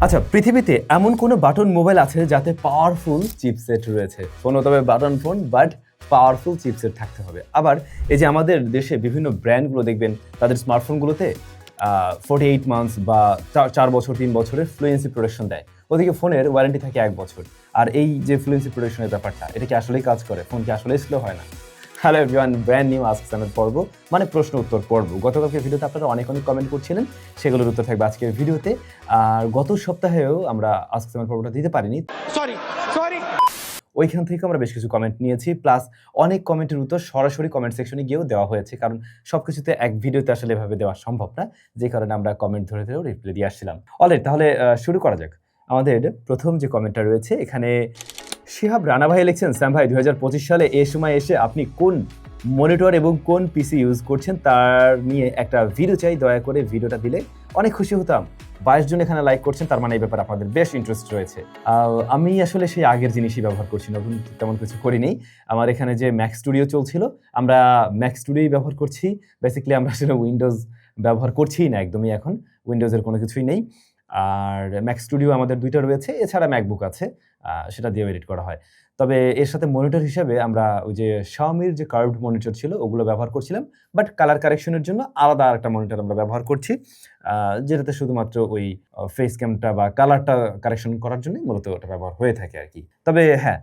আচ্ছা পৃথিবীতে এমন কোনো বাটন মোবাইল আছে যাতে পাওয়ারফুল চিপসেট রয়েছে? ফোন তবে button phone but powerful chipset থাকতে হবে। আবার এই যে আমাদের দেশে বিভিন্ন ব্র্যান্ডগুলো দেখবেন, তাদের স্মার্টফোনগুলোতে ফোর্টি এইট মান্থস বা চার- বছর, তিন বছরের ফ্লুয়েন্সি প্রোটেকশন দেয়। ওদিকে ফোনের ওয়ারেন্টি থাকে এক বছর। আর এই যে ফ্লুয়েন্সি প্রোটেকশনের ব্যাপারটা, এটা কি আসলেই কাজ করে? ফোন কি আসলেই স্লো হয় না? Hello everyone brand new ask channel পর্ব মানে প্রশ্ন উত্তর পর্ব। গতকালকে ভিডিওতে আপনারা অনেক অনেক কমেন্ট করছিলেন সেগুলোর উত্তর থাকবে আজকের ভিডিওতে। আর গত সপ্তাহেও আমরা আস্ক চ্যানেল পর্বটা দিতে পারিনি। সরি সরি ওইখান থেকে আমরা বেশ কিছু কমেন্ট নিয়েছি প্লাস অনেক কমেন্টের উত্তর সরাসরি কমেন্ট সেকশনে গিয়েও দেওয়া হয়েছে কারণ সব কিছুতে এক ভিডিওতে আসলে এভাবে দেওয়া সম্ভব না যে কারণে আমরা কমেন্ট ধরে ধরেও রিপ্লাই দিয়ে আসছিলাম। অলরেডি তাহলে শুরু করা যাক। আমাদের প্রথম যে কমেন্টটা রয়েছে এখানে শিহাব রানা ভাই লিখছেন, স্যাম ভাই দু হাজার পঁচিশ সালে এ সময় এসে আপনি কোন মনিটর এবং কোন পিসি ইউজ করছেন? তার নিয়ে একটা ভিডিও চাই, দয়া করে ভিডিওটা দিলে অনেক খুশি হতাম। বাইশ জন এখানে লাইক করছেন, তার মানে এই ব্যাপারে আপনাদের বেশ ইন্টারেস্ট রয়েছে। আমি আসলে সেই আগের জিনিসই ব্যবহার করছি নতুন তেমন কিছু করিনি। আমার এখানে যে ম্যাক স্টুডিও চলছিল, আমরা ম্যাক স্টুডিওই ব্যবহার করছি। বেসিক্যালি আমরা আসলে উইন্ডোজ ব্যবহার করছিই না একদমই এখন উইন্ডোজের কোনো কিছুই নেই। আর ম্যাক স্টুডিও আমাদের দুইটা রয়েছে, এছাড়া ম্যাকবুক আছে। সেটা দিয়ে এডিট করা হয়। তবে এর সাথে মনিটর হিসেবে আমরা ওই যে শাওমির যে কার্ভড মনিটর ছিল, ওগুলো ব্যবহার করছিলাম। বাট কালার কারেকশনের জন্য আলাদা আরেকটা মনিটর আমরা ব্যবহার করছি যেটাতে শুধুমাত্র ওই ফেস ক্যামটা বা কালারটা কারেকশন করার জন্যই মূলত ওটা ব্যবহার হয়ে থাকে আর কি। তবে হ্যাঁ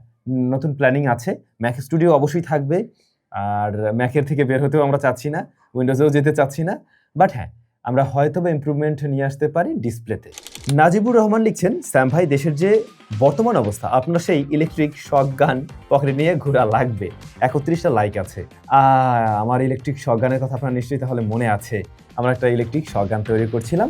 নতুন প্ল্যানিং আছে। ম্যাক স্টুডিও অবশ্যই থাকবে। আর ম্যাকের থেকে বের হতেও আমরা চাচ্ছি না। উইন্ডোজেও যেতে চাচ্ছি না। বাট হ্যাঁ আমরা হয়তো বা ইম্প্রুভমেন্ট নিয়ে আসতে পারি ডিসপ্লেতে নাজিবুর রহমান লিখছেন, স্যাম ভাই, দেশের যে বর্তমান অবস্থা, আপনার সেই ইলেকট্রিক শক গান পকেটে নিয়ে ঘোরা লাগবে। একত্রিশটা লাইক আছে। আমার ইলেকট্রিক শক গানের কথা আপনার নিশ্চয়ই তাহলে মনে আছে। আমরা একটা ইলেকট্রিক শক গান তৈরি করছিলাম।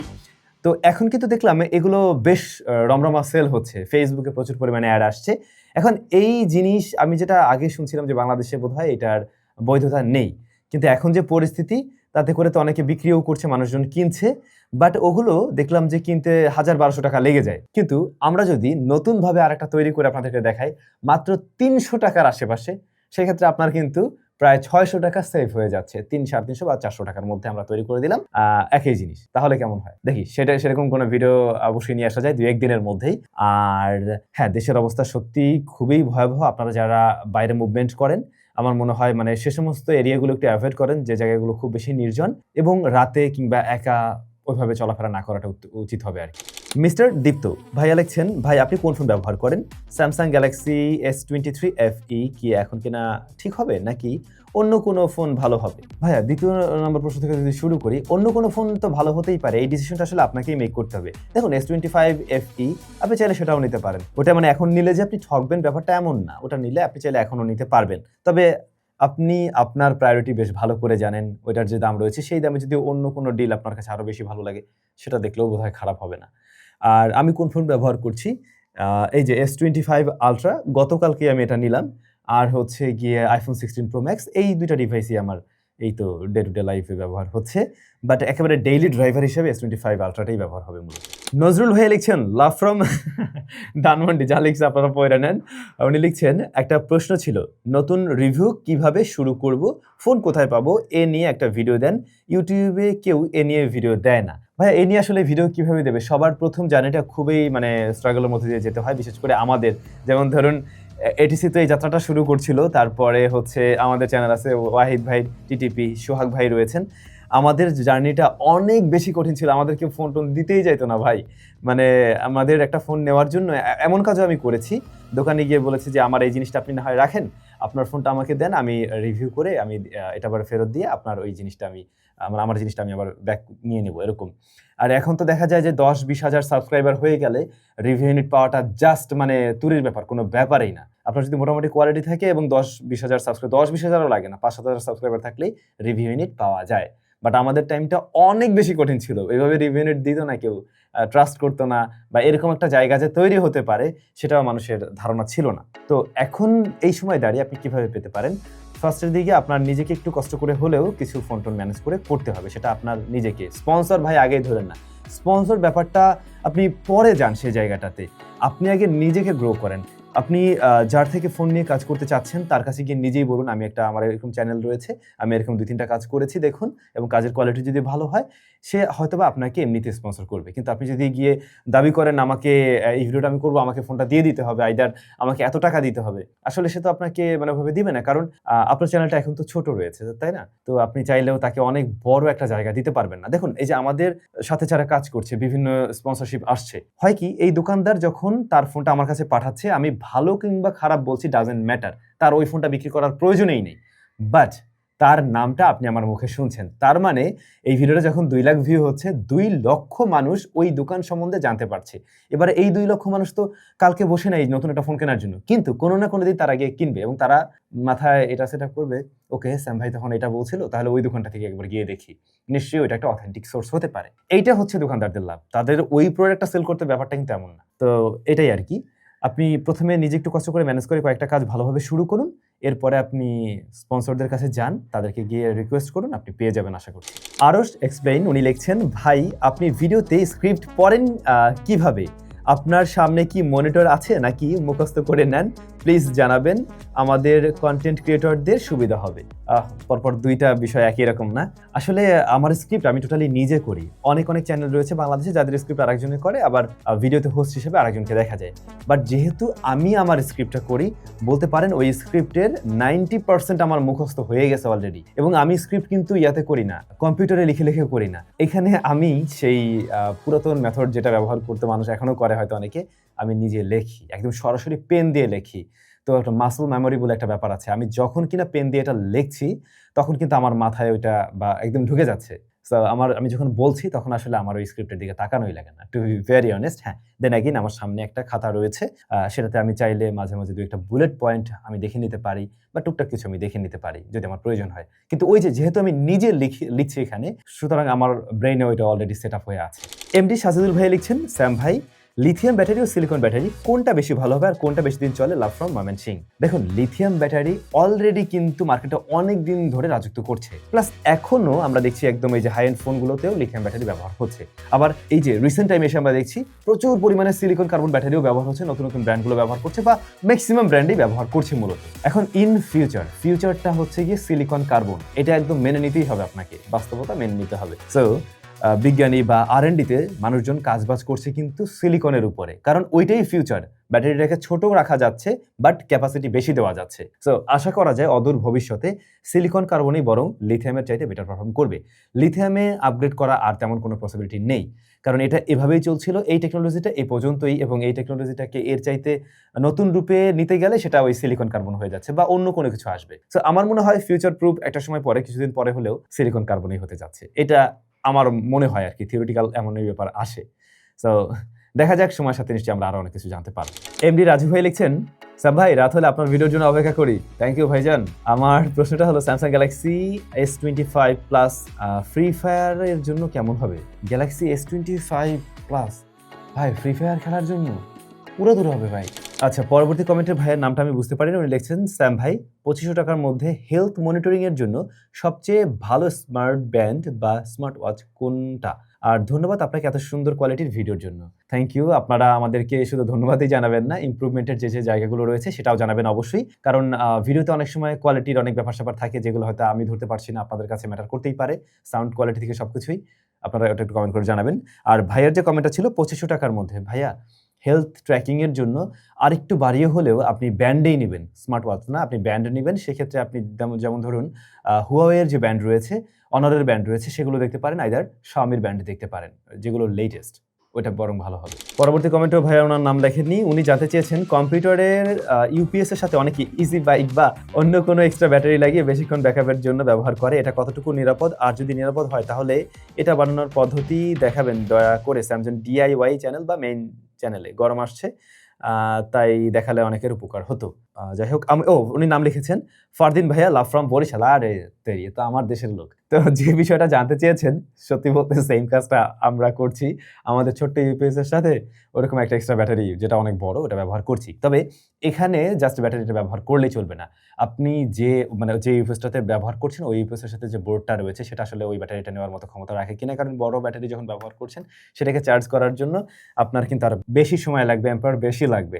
তো এখন কিন্তু দেখলাম এগুলো বেশ রমরমা সেল হচ্ছে। ফেসবুকে প্রচুর পরিমাণে অ্যাড আসছে। এখন এই জিনিস আমি যেটা আগে শুনছিলাম যে বাংলাদেশে বোধহয় এটার বৈধতা নেই। কিন্তু এখন যে পরিস্থিতি তাতে করে তো অনেকে বিক্রিও করছে, মানুষজন কিনছে বাট ওগুলো দেখলাম যে কিনতে হাজার বারোশো টাকা লেগে যায়। কিন্তু আমরা যদি নতুনভাবে আরেকটা তৈরি করে আপনাদেরকে দেখাই, মাত্র তিনশো টাকার আশেপাশে, সেক্ষেত্রে আপনার কিন্তু প্রায় ছয়শো টাকা সেভ হয়ে যাচ্ছে। তিন, সাড়ে তিনশো বা চারশো টাকার মধ্যে আমরা তৈরি করে দিলাম। একই জিনিস। তাহলে কেমন হয়? দেখি, সেটা, সেরকম কোনো ভিডিও অবশ্যই নিয়ে আসা যায় দু একদিনের মধ্যেই। আর হ্যাঁ দেশের অবস্থা সত্যি খুবই ভয়াবহ। আপনারা যারা বাইরে মুভমেন্ট করেন আমার মনে হয় মানে সে সমস্ত এরিয়াগুলো একটু অ্যাভয়েড করেন যে জায়গাগুলো খুব বেশি নির্জন এবং রাতে কিংবা একা ওইভাবে চলাফেরা না করাটা উচিত হবে আর কি। মিস্টার দীপ্ত, ভাইয়া লিখছেন, ভাই, আপনি কোন ফোন ব্যবহার করেন? Samsung Galaxy S twenty three F E কি এখন কিনা ঠিক হবে নাকি অন্য কোনো ফোন ভালো হবে? ভাইয়া, দ্বিতীয় নম্বর প্রশ্ন থেকে যদি শুরু করি, অন্য কোনো ফোন তো ভালো হতেই পারে, এই ডিসিশনটা আসলে আপনাকেই মেক করতে হবে। দেখুন S twenty five F E আপনি চাইলে সেটাও নিতে পারেন। ওটা মানে এখন নিলে যে আপনি ঠকবেন ব্যাপারটা এমন না, ওটা নিলে আপনি চাইলে এখনও নিতে পারবেন। তবে আপনি আপনার প্রায়োরিটি বেশ ভালো করে জানেন, ওইটার যে দাম রয়েছে, সেই দামে যদি অন্য কোনো ডিল আপনার কাছে আরও বেশি ভালো লাগে, সেটা দেখলেও বোধহয় খারাপ হবে না। আর আমি কোন ফোন ব্যবহার করছি? এই যে এস টোয়েন্টি ফাইভ আলট্রা গতকালকে আমি এটা নিলাম। আর হচ্ছে গিয়ে আইফোন সিক্সটিন প্রো ম্যাক্স এই দুইটা ডিভাইসই আমার এই তো ডে টু ডে লাইফে ব্যবহার হচ্ছে। বাট একেবারে ডেইলি ড্রাইভার হিসেবে এস টোয়েন্টি ফাইভ আলট্রাটাই ব্যবহার হবে মূলত। নজরুল ভাইয়া লিখছেন লাভ ফ্রম ডানমন্ডি যা লিখছে আপনারা পয়রা নেন। উনি লিখছেন, একটা প্রশ্ন ছিল, নতুন রিভিউ কীভাবে শুরু করব? ফোন কোথায় পাবো? এ নিয়ে একটা ভিডিও দেন। ইউটিউবে কেউ এ নিয়ে ভিডিও দেয় না। ভাই এ নিয়ে আসলে ভিডিও কীভাবে দেবে? সবার প্রথম জার্নিটা খুবই মানে স্ট্রাগলের মধ্যে দিয়ে যেতে হয়, বিশেষ করে আমাদের। যেমন ধরুন এটিসি তো এই যাত্রাটা শুরু করছিল, তারপরে হচ্ছে আমাদের চ্যানেল আছে ওয়াহিদ ভাই, টিটিপি, সোহাগ ভাই রয়েছেন। আমাদের জার্নিটা অনেক বেশি কঠিন ছিল, আমাদেরকে ফোন টোন দিতেই যাইতো না ভাই। মানে আমাদের একটা ফোন নেওয়ার জন্য এমন কাজও আমি করেছি। দোকানে গিয়ে বলেছি যে, আমার এই জিনিসটা আপনি না হয় রাখেন, আপনার ফোনটা আমাকে দেন, আমি রিভিউ করে আমি এটা আবার ফেরত দিয়ে আপনার ওই জিনিসটা আমি আমার আমার জিনিসটা আমি আবার ব্যাক নিয়ে নেব, এরকম। আর এখন তো দেখা যায় যে দশ বিশ হাজার সাবস্ক্রাইবার হয়ে গেলে রিভিউ পাওয়াটা জাস্ট মানে তুরির ব্যাপার, কোনো ব্যাপারই না। আপনার যদি মোটামুটি কোয়ালিটি থাকে এবং দশ বিশ হাজার সাবস্ক্রাইব দশ বিশ হাজারও লাগে না, পাঁচ সাত হাজার সাবস্ক্রাইবার থাকলেই রিভিউ ইউনিট পাওয়া যায়। বাট আমাদের টাইমটা অনেক বেশি কঠিন ছিল। এইভাবে রিভিউ ইউনিট দিত না কেউ ট্রাস্ট করতো না বা এরকম একটা জায়গা যে তৈরি হতে পারে, সেটাও মানুষের ধারণা ছিল না। তো এখন এই সময় দাঁড়িয়ে আপনি কীভাবে পেতে পারেন? ফার্স্টের দিকে আপনার নিজেকে একটু কষ্ট করে হলেও কিছু ফোন টোন ম্যানেজ করে করতে হবে, সেটা আপনার নিজেকে। স্পন্সর ভাই আগেই ধরেন না। স্পন্সর ব্যাপারটা আপনি পরে যান সেই জায়গাটাতে। আপনি আগে নিজেকে গ্রো করেন। আপনি যার থেকে ফোন নিয়ে কাজ করতে চাচ্ছেন তার কাছে গিয়ে নিজেই বলুন, "আমি একটা আমার এরকম চ্যানেল রয়েছে। আমি এরকম ২-৩ কাজ করেছি দেখুন এবং কাজের কোয়ালিটি যদি ভালো হয়" সে হয়তোবা আপনাকে এমনিতে স্পন্সর করবে। কিন্তু আপনি যদি গিয়ে দাবি করেন, "আমাকে এই ভিডিওটা আমি করব আমাকে ফোনটা দিয়ে দিতে হবে, আইদার আমাকে এত টাকা দিতে হবে।" আসলে সে তো আপনাকে মানে ওভাবে দিবে না। কারণ আপনার চ্যানেলটা এখন তো ছোট রয়েছে, তাই না? তো আপনি চাইলেও তাকে অনেক বড় একটা জায়গা দিতে পারবেন না। দেখুন এই যে আমাদের সাথে যারা কাজ করছে, বিভিন্ন স্পন্সরশিপ আসছে। হয় কি এই দোকানদার যখন তার ফোনটা আমার কাছে পাঠাচ্ছে, আমি ভালো কিংবা খারাপ বলছি ডাজন্ট ম্যাটার। তার ওই ফোনটা বিক্রি করার প্রয়োজনই নেই। বাট তার নামটা আপনি আমার মুখে শুনছেন। তার মানে এই ভিডিওটা যখন দুই লাখ ভিউ হচ্ছে, দুই লক্ষ মানুষ ওই দোকান সম্বন্ধে জানতে পারছে। এবারে এই দুই লক্ষ মানুষ তো কালকে বসে নাই নতুন একটা ফোন কেনার জন্য। কিন্তু কোনো না কোনো দিন তারা গিয়ে কিনবে এবং তারা মাথায় এটা সেটআপ করবে, "ওকে স্যাম ভাই তখন এটা বলছিল, তাহলে ওই দোকানটা থেকে একবার গিয়ে দেখি। নিশ্চয়ই ওইটা একটা অথেন্টিক সোর্স হতে পারে।" এইটা হচ্ছে দোকানদারদের লাভ। তাদের ওই প্রোডাক্টটা সেল করতে ব্যাপারটা কিন্তু এমন না। তো এটাই আরকি। আপনি ১ম এ নিজে একটু কষ্ট করে ম্যানেজ করে কয়েকটা কাজ ভালোভাবে শুরু করুন। এরপরে আপনি স্পন্সরদের কাছে যান, তাদেরকে গিয়ে রিকোয়েস্ট করুন, আপনি পেয়ে যাবেন আশা করছি। আরস এক্সপ্লেইন উনি লিখছেন, "ভাই আপনি ভিডিওতে স্ক্রিপ্ট পড়েন কীভাবে? আপনার সামনে কি মনিটর আছে নাকি মুখস্থ করে নেন? প্লিজ জানাবেন। আমাদের কন্টেন্ট ক্রিয়েটরদের সুবিধা হবে।" পরপর দুইটা বিষয় একই রকম না। আসলে আমার স্ক্রিপ্ট আমি টোটালি নিজে করি। অনেক, অনেক চ্যানেল রয়েছে বাংলাদেশে যাদের স্ক্রিপ্ট আরেকজনে করে আবার ভিডিওতে হোস্ট হিসেবে আরেকজনকে দেখা যায়। বাট যেহেতু আমি আমার স্ক্রিপ্টটা করি, বলতে পারেন ওই স্ক্রিপ্টের 90% আমার মুখস্থ হয়ে গেছে অলরেডি এবং আমি স্ক্রিপ্ট কিন্তু ইয়াতে করি না, কম্পিউটারে লিখে, লিখে করি না। এখানে আমি সেই পুরাতন মেথড যেটা ব্যবহার করতো মানুষ এখনও করে হয়তো অনেকে, আমি নিজে লেখি। একদম সরাসরি পেন দিয়ে লেখি। তো একটা মাসল মেমোরি বলে একটা ব্যাপার আছে। আমি যখন কিনা পেন দিয়ে এটা লিখছি, তখন কিন্তু আমার মাথায় ওইটা বা একদম ঢুকে যাচ্ছে। সো আমার আমি যখন বলছি তখন আসলে আমার ওই স্ক্রিপ্টের দিকে তাকানোই লাগে না। টু বি ভেরি অনেস্ট হ্যাঁ, দেন এগেইন আমার সামনে একটা খাতা রয়েছে। সেটাতে আমি চাইলে মাঝে, মাঝে ২ একটা বুলেট পয়েন্ট আমি দেখে নিতে পারি বা টুকটাক কিছু আমি দেখে নিতে পারি যদি আমার প্রয়োজন হয়। কিন্তু ওই যে যেহেতু আমি নিজে লিখি লিখছি এখানে, সুতরাং আমার ব্রেইনে ওইটা অলরেডি সেটআপ হয়ে আছে। এমডি সাজিদুল ভাইয়া লিখছেন, "স্যাম ভাই লিথিয়াম ব্যাটারি ও সিলিকন ব্যাটারি কোনটা বেশি ভালো হবে আর কোনটা বেশি দিন চলে? Love from Mymensingh." দেখুন লিথিয়াম ব্যাটারি অলরেডি কিন্তু মার্কেটে অনেক দিন ধরে রাজত্ব করছে। প্লাস এখনও আমরা দেখছি একদম এই যে হাই এন্ড ফোনগুলোতেও লিথিয়াম ব্যাটারি ব্যবহার হচ্ছে। আবার এই যে রিসেন্ট টাইমে এসে আমরা দেখছি প্রচুর পরিমাণে সিলিকন কার্বন ব্যাটারিও ব্যবহার হচ্ছে, নতুন, নতুন ব্র্যান্ডগুলো ব্যবহার করছে বা ম্যাক্সিমাম ব্র্যান্ডই ব্যবহার করছে মূলত। এখন ইন ফিউচার, ফিউচারটা হচ্ছে গিয়ে সিলিকন কার্বন। এটা একদম মেনে নিতেই হবে আপনাকে। বাস্তবতা মেনে নিতে হবে। সো বিজ্ঞানী বা R&D তে মানুষজন কাজবাজ করছে কিন্তু সিলিকনের উপরে। কারণ ওইটাই ফিউচার। ব্যাটারিটাকে ছোট রাখা যাচ্ছে বাট ক্যাপাসিটি বেশি দেওয়া যাচ্ছে। সো আশা করা যায় অদূর ভবিষ্যতে সিলিকন কার্বনই বরং লিথিয়ামের চাইতে বেটার পারফর্ম করবে। লিথিয়ামে আপগ্রেড করা আর তেমন কোনো পসিবিলিটি নেই। কারণ এটা এভাবেই চলছিল। এই টেকনোলজিটা এ পর্যন্তই এবং এই টেকনোলজিটাকে এর চাইতে নতুন রূপে নিতে গেলে সেটা ওই সিলিকন কার্বন হয়ে যাচ্ছে বা অন্য কোনো কিছু আসবে। সো আমার মনে হয় ফিউচার প্রুফ একটা সময় পরে, কিছুদিন পরে হলেও সিলিকন কার্বনই হতে যাচ্ছে। এটা আমার মনে হয় আর কি থিওরিটিক্যাল এমনই ব্যাপার আসে। সো দেখা যাক সময়ের সাথে নিশ্চয়ই আমরা আরও অনেক কিছু জানতে পারব। এমডি রাজু ভাই লিখছেন, "স্যাম ভাই রাত হলে আপনার ভিডিওর জন্য অপেক্ষা করি।" থ্যাংক ইউ ভাইজান। আমার প্রশ্নটা হলো Samsung Galaxy S twenty five plus free ফায়ারের জন্য কেমন হবে? Galaxy S twenty five plus ভাই ফ্রি ফায়ার খেলার জন্য? উড়াধুরা হবে ভাই। আচ্ছা পরবর্তী কমেন্টের ভাইয়ের নামটা আমি বুঝতে পারিনি। উনি লিখছেন, "স্যাম ভাই পঁচিশশো টাকার মধ্যে হেলথ মনিটরিং এর জন্য সবচেয়ে ভালো স্মার্ট ব্যান্ড বা স্মার্ট ওয়াচ কোনটা? আর ধন্যবাদ আপনাকে এত সুন্দর কোয়ালিটির ভিডিওর জন্য।" Thank you. আপনারা আমাদেরকে শুধু ধন্যবাদই জানাবেন না, ইমপ্রুভমেন্টের যে, যে জায়গাগুলো রয়েছে সেটাও জানাবেন অবশ্যই। কারণ ভিডিওতে অনেক সময় কোয়ালিটির অনেক ব্যাপার-স্যাপার থাকে যেগুলো হয়তো আমি ধরতে পারছি না, আপনাদের কাছে ম্যাটার করতেই পারে। সাউন্ড কোয়ালিটি থেকে সবকিছুই। আপনারা ওটা একটু কমেন্ট করে জানাবেন। আর ভাইয়ার যে কমেন্টটা ছিল পঁচিশশো টাকার মধ্যে, ভাইয়া হেলথ ট্র্যাকিং এর জন্য আরেকটু বাড়িয়ে হলেও আপনি ব্যান্ডেই নিবেন। স্মার্ট ওয়াচ না, আপনি ব্যান্ড নেবেন সেক্ষেত্রে আপনি যেমন ধরুন হুয়াওয়ের যে ব্যান্ড রয়েছে, অনারের ব্যান্ড রয়েছে সেগুলো দেখতে পারেন আইদার এর ব্যান্ড দেখতে পারেন। যেগুলো লেটেস্ট। ওইটা বরং ভালো হবে। পরবর্তী কমেন্টেও ভাইয়া ওনার নাম লেখেননি। উনি জানতে চেয়েছেন কম্পিউটারের ইউপিএস এর সাথে অনেকে ইজি বাইক বা অন্য কোনো এক্সট্রা ব্যাটারি লাগিয়ে বেশিক্ষণ ব্যাকআপের জন্য ব্যবহার করে। এটা কতটুকু নিরাপদ? আর যদি নিরাপদ হয় তাহলে এটা বানানোর পদ্ধতি দেখাবেন দয়া করে Samsung ডিআইওয়াই চ্যানেল বা মেইন চ্যানেলে। গরম আসছে। তাই দেখালে অনেকের উপকার হতো। যাই হোক, আমি, ও, উনি নাম লিখেছেন, ফারদিন ভাইয়া লাভ ফ্রম বরিশাল। আরে, তেরি! তো আমার দেশের লোক। তো যে বিষয়টা জানতে চেয়েছেন সত্যি বলতে সেম কাজটা আমরা করছি। আমাদের ছোট্ট ইউপিএস এর সাথে ওরকম একটা এক্সট্রা ব্যাটারি যেটা অনেক বড় ওটা ব্যবহার করছি। তবে এখানে জাস্ট ব্যাটারিটা ব্যবহার করলেই চলবে না। আপনি যে মানে যে ইউপিএসটাতে ব্যবহার করছেন ওই ইউপিএস এর সাথে যে বোর্ডটা রয়েছে সেটা আসলে ওই ব্যাটারিটা নেওয়ার মতো ক্ষমতা রাখে কিনা। কারণ বড় ব্যাটারি যখন ব্যবহার করছেন সেটাকে চার্জ করার জন্য আপনার কিন্তু আরও বেশি সময় লাগবে, অ্যাম্পিয়ার বেশি লাগবে।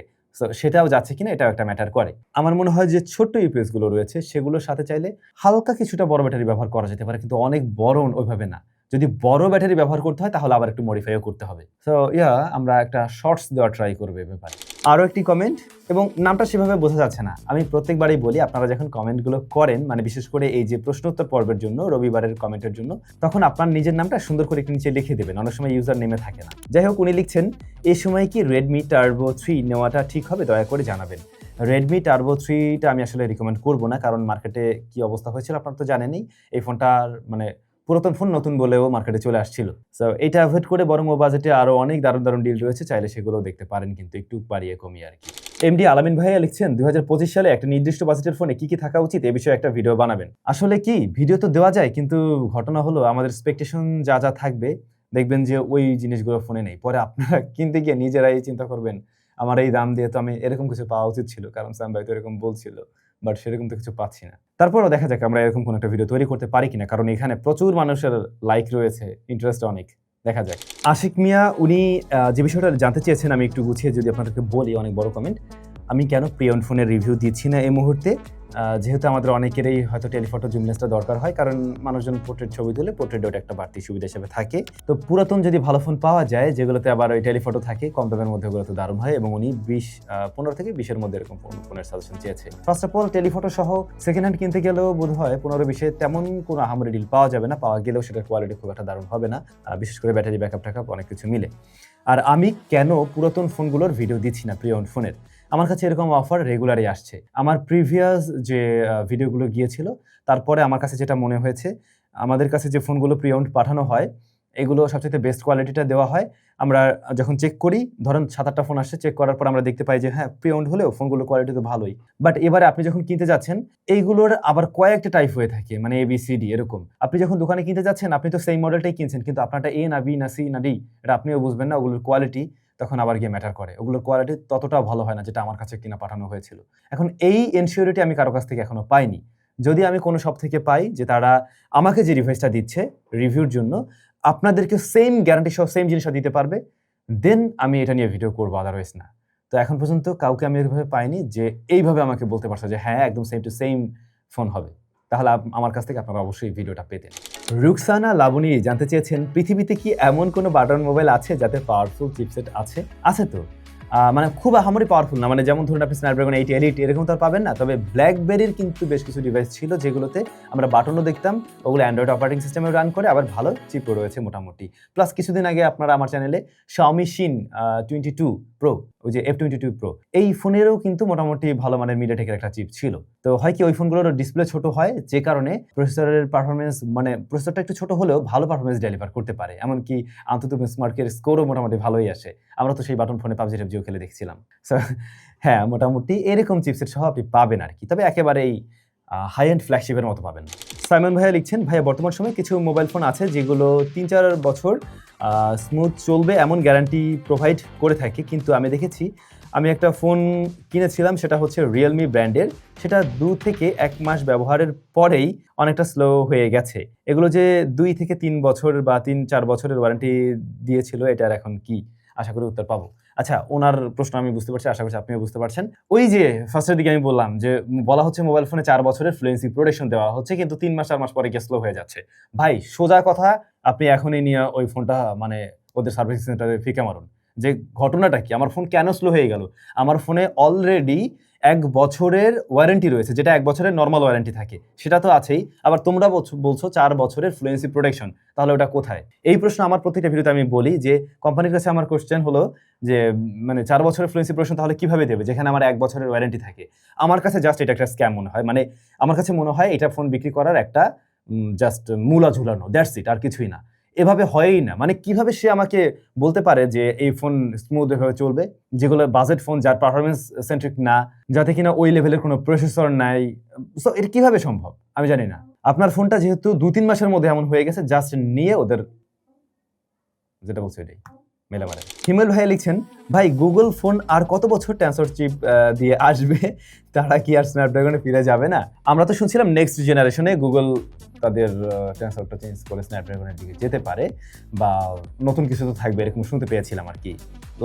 সেটাও যাচ্ছে কিনা এটাও একটা ম্যাটার করে। আমার মনে হয় যে ছোট্ট ইউপিএসগুলো রয়েছে, সেগুলোর সাথে চাইলে হালকা কিছুটা বড় ব্যাটারি ব্যবহার করা যেতে পারে, কিন্তু অনেক বড় ওইভাবে না। যদি বড় ব্যাটারি ব্যবহার করতে হয়, তাহলে আবার একটু মডিফাইও করতে হবে। সো ইয়া আমরা একটা শর্টস দেওয়া ট্রাই করব ব্যাপারে। আরও একটি কমেন্ট এবং নামটা সেভাবে বোঝা যাচ্ছে না। আমি প্রত্যেকবারই বলি, আপনারা যখন কমেন্টগুলো করেন মানে বিশেষ করে এই যে প্রশ্নোত্তর পর্বের জন্য, রবিবারের কমেন্টের জন্য, তখন আপনার নিজের নামটা সুন্দর করে একটু নিচে লিখে দেবেন। অনেক সময় ইউজার নেমে থাকে না। যাই হোক, উনি লিখছেন এই সময় কি রেডমি টার্বো থ্রি নেওয়াটা ঠিক হবে? দয়া করে জানাবেন। রেডমি টার্বো থ্রিটা আমি আসলে রিকমেন্ড করব না, কারণ মার্কেটে কি অবস্থা হয়েছিল আপনারা তো জানেনই। এই ফোনটার মানে পুরাতন ফোন নতুন বলেও মার্কেটে চলে আসছিল। সো এটা অ্যাভয়েড করে বরং ও বাজেটে আরও অনেক দারুণ দারুণ ডিল রয়েছে, চাইলে সেগুলো দেখতে পারেন কিন্তু একটু বাড়িয়ে কমিয়ে আর কি। এমডি আলামিন ভাইয়া লিখছেন, দুই সালে একটা নির্দিষ্ট বাজেটের ফোনে কি কি থাকা উচিত? এ বিষয়ে একটা ভিডিও বানাবেন। আসলে কি ভিডিও তো দেওয়া যায় কিন্তু ঘটনা হলো আমাদের এক্সপেকটেশন যা যা থাকবে, দেখবেন যে ওই জিনিসগুলো ফোনে নেই। পরে আপনারা কিনতে গিয়ে নিজেরাই চিন্তা করবেন, আমার এই দাম দিয়ে তো আমি এরকম কিছু পাওয়া উচিত ছিল। কারণ স্যাম ভাই তো এরকম বলছিল। বাট সেরকম তো কিছু পাচ্ছি না। তারপরও দেখা যাক আমরা এরকম কোনো একটা ভিডিও তৈরি করতে পারি কিনা, কারণ এখানে প্রচুর মানুষের লাইক রয়েছে ইন্টারেস্ট অনেক, দেখা যাক। আশিক মিয়া, উনি যে বিষয়টা জানতে চেয়েছেন, আমি একটু গুছিয়ে যদি আপনাদেরকে বলি অনেক বড় কমেন্ট আমি কেন প্রিয়ন ফোনের রিভিউ দিচ্ছি না এই মুহূর্তে? যেহেতু আমাদের অনেকেরই হয়তো টেলিফটো জুম লেন্সটা দরকার হয়, কারণ মানুষজন পোর্ট্রেট ছবি তুলে পোর্ট্রেট ওটা একটা বাড়তি সুবিধা হিসেবে থাকে। তো পুরাতন যদি ভালো ফোন পাওয়া যায়, যেগুলোতে আবার ওই টেলিফটো থাকে, কম দামের মধ্যে ওগুলো তো দারুণ হয় এবং উনি বিশ পনেরো থেকে বিশের মধ্যে এরকম ফোনের সাজেশন চেয়েছে। ফার্স্ট অফ অল টেলিফটো সহ সেকেন্ড হ্যান্ড কিনতে গেলেও বোধ হয় পনেরো বিশে তেমন কোনো আহামরি ডিল পাওয়া যাবে না। পাওয়া গেলেও সেটার কোয়ালিটি খুব একটা দারুণ হবে না। বিশেষ করে ব্যাটারি ব্যাকআপ ট্যাকআপ অনেক কিছু মিলে। আর আমি কেন পুরাতন ফোনগুলোর ভিডিও দিচ্ছি না প্রিয়ন ফোনের আমার কাছে এরকম অফার রেগুলারই আসছে। আমার প্রিভিয়াস যে ভিডিওগুলো গিয়েছিল, তারপরে আমার কাছে যেটা মনে হয়েছে, আমাদের কাছে যে ফোনগুলো প্রি প্রিয়ন্ট পাঠানো হয়, এগুলো সবচেয়ে বেস্ট কোয়ালিটিটা দেওয়া হয়। আমরা যখন চেক করি, ধরেন সাত আটটা ফোন আসছে চেক করার পর আমরা দেখতে পাই যে হ্যাঁ প্রি প্রিয়ন্ট হলেও ফোনগুলোর কোয়ালিটি তো ভালোই। বাট এবারে আপনি যখন কিনতে যাচ্ছেন, এইগুলোর আবার কয়েকটা টাইপ হয়ে থাকে মানে এ বি সি ডি এরকম। আপনি যখন দোকানে কিনতে যাচ্ছেন, আপনি তো সেই মডেলটাই কিনছেন, কিন্তু আপনারটা এ না বি না সি না ডি এটা আপনিও বুঝবেন না, ওগুলোর কোয়ালিটি তখন আবার গিয়ে ম্যাটার করে। ওগুলোর কোয়ালিটি ততটা ভালো হয় না যেটা আমার কাছে কিনা পাঠানো হয়েছিল। এখন এই এনসিওরিটি আমি কারও কাছ থেকে এখনও পাইনি। যদি আমি কোনো শপ থেকে পাই যে তারা আমাকে যে রিভাইসটা দিচ্ছে রিভিউর জন্য, আপনাদেরকে সেম গ্যারান্টি সহ সেম জিনিসটা দিতে পারবে দেন আমি এটা নিয়ে ভিডিও করব আদারওয়াইজ না। তো এখন পর্যন্ত কাউকে আমি এভাবে পাইনি যে এইভাবে আমাকে বলতে পারছে যে হ্যাঁ একদম সেম টু সেম ফোন হবে। তাহলে আমার কাছ থেকে আপনারা অবশ্যই ভিডিওটা পেতেন। রুকসানা লাবণী জানতে চেয়েছেন, পৃথিবীতে কি এমন কোনো বাটন মোবাইল আছে যাতে পাওয়ারফুল চিপসেট আছে? আছে তো। মানে খুব আহামরি পাওয়ারফুল না মানে যেমন ধরুন আপনি স্ন্যাপড্রাগন এইট এলিট এরকম তো আর পাবেন না, তবে ব্ল্যাকবেরির কিন্তু বেশ কিছু ডিভাইস ছিল যেগুলোতে আমরা বাটনও দেখতাম, ওগুলো অ্যান্ড্রয়েড অপারেটিং সিস্টেমে রান করে, আবার ভালো চিপও রয়েছে মোটামুটি। প্লাস কিছুদিন আগে আপনারা আমার চ্যানেলে শাওমি শিন টোয়েন্টি টু প্রো ওই যে এফ টোয়েন্টি টু প্রো এই ফোনেরও কিন্তু মোটামুটি ভালো মানের মিডিয়াটেকের একটা চিপ ছিল। তো হয় কি ওই ফোনগুলোর ডিসপ্লে ছোট হয়, যে কারণে প্রসেসরের পারফরমেন্স মানে প্রসেসরটা একটু ছোট হলেও ভালো পারফরমেন্স ডেলিভার করতে পারে। এমনকি আন্তত স্মার্টের স্কোরও মোটামুটি ভালোই আসে। আমরা তো সেই বাটন ফোনে পাবজি টাবজিও খেলে দেখছিলাম। হ্যাঁ মোটামুটি এরকম চিপসেট সহ আপনি পাবেন আর কি। তবে একেবারেই হাই এন্ড ফ্ল্যাগশিপের মতো পাবেন। সাইমন ভাইয়া লিখছেন, ভাইয়া, বর্তমান সময়ে কিছু মোবাইল ফোন আছে যেগুলো তিন চার বছর স্মুথ চলবে, এমন গ্যারান্টি প্রোভাইড করে থাকে। কিন্তু আমি দেখেছি, আমি একটা ফোন কিনেছিলাম, সেটা হচ্ছে রিয়েলমি ব্র্যান্ডের সেটা দু থেকে এক মাস ব্যবহারের পরেই অনেকটা স্লো হয়ে গেছে। এগুলো যে দুই থেকে তিন বছর বা তিন চার বছরের ওয়ারেন্টি দিয়েছিল, এটার এখন কি? আশা করি উত্তর পাবো। আচ্ছা ওনার প্রশ্ন আমি বুঝতে পারছি, আশা করছি আপনিও বুঝতে পারছেন। ওই যে ফার্স্টের দিকে আমি বললাম যে বলা হচ্ছে মোবাইল ফোনে চার বছরের ফ্লুয়েন্সি প্রোটেকশন দেওয়া হচ্ছে, কিন্তু তিন মাস, চার মাস পরে গিয়ে স্লো হয়ে যাচ্ছে। ভাই, সোজা কথা, আপনি এখনই নিয়ে ওই ফোনটা মানে ওদের সার্ভিস সেন্টারে ফিকে মারুন। যে ঘটনাটা কি? আমার ফোন কেন স্লো হয়ে গেল? আমার ফোনে অলরেডি এক বছরের ওয়ারেন্টি রয়েছে, যেটা এক বছরের নর্মাল ওয়ারেন্টি থাকে। সেটা তো আছেই। আবার তোমরা বলছো- চার বছরের ফ্লুয়েন্সি প্রোটেকশন তাহলে ওটা কোথায়? এই প্রশ্ন আমার প্রতিটা ভিডিওতে আমি বলি যে কোম্পানির কাছে আমার কোশ্চেন হলো যে মানে চার বছরের ফ্লুয়েন্সি প্রোটেকশন তাহলে কীভাবে দেবে? যেখানে আমার এক বছরের ওয়ারেন্টি থাকে। আমার কাছে জাস্ট এটা একটা স্ক্যাম মনে হয়। মানে আমার কাছে মনে হয় এটা ফোন বিক্রি করার একটা জাস্ট মূলা ঝুলানো দ্যাটস ইট আর কিছুই না। এভাবে হয়ই না। মানে কীভাবে সে আমাকে বলতে পারে যে এই ফোন স্মুথ এভাবে চলবে? যেগুলো বাজেট ফোন যার পারফরমেন্স সেন্ট্রিক না, যাতে কিনা ওই লেভেলের কোনো প্রসেসর নাই। সো এটা কীভাবে সম্ভব? আমি জানি না। আপনার ফোনটা যেহেতু দু তিন মাসের মধ্যে এমন হয়ে গেছে জাস্ট নিয়ে ওদের যেটা বলছে এটাই মেলে মারে হিমেল ভাই লিখছেন, ভাই, গুগল ফোন আর কত বছর ট্রান্সফার চিপ দিয়ে আসবে? তারা কি আর স্ন্যাপড্রাগনে ফিরে যাবে না? আমরা তো শুনছিলাম নেক্সট জেনারেশনে গুগল তাদের ট্রান্সফারটা চেঞ্জ করে স্ন্যাপড্রাগনের দিকে যেতে পারে বা নতুন কিছু তো থাকবে, এরকম শুনতে পেয়েছিলাম আর কি।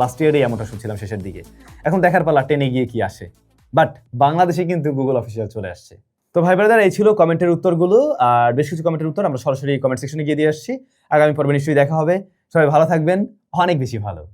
লাস্ট ইয়ারেই এমনটা শুনছিলাম শেষের দিকে। এখন দেখার পালা টেনে গিয়ে কি আসে? বাট বাংলাদেশে কিন্তু গুগল অফিসিয়াল চলে আসছে। তো ভাই ব্রাদার এই ছিল কমেন্টের উত্তরগুলো, আর বেশ কিছু কমেন্টের উত্তর আমরা সরাসরি কমেন্ট সেকশনে গিয়ে দিয়ে আসছি। আগামী পর্বে নিশ্চয়ই দেখা হবে। সবাই ভালো থাকবেন অনেক বেশি ভালো।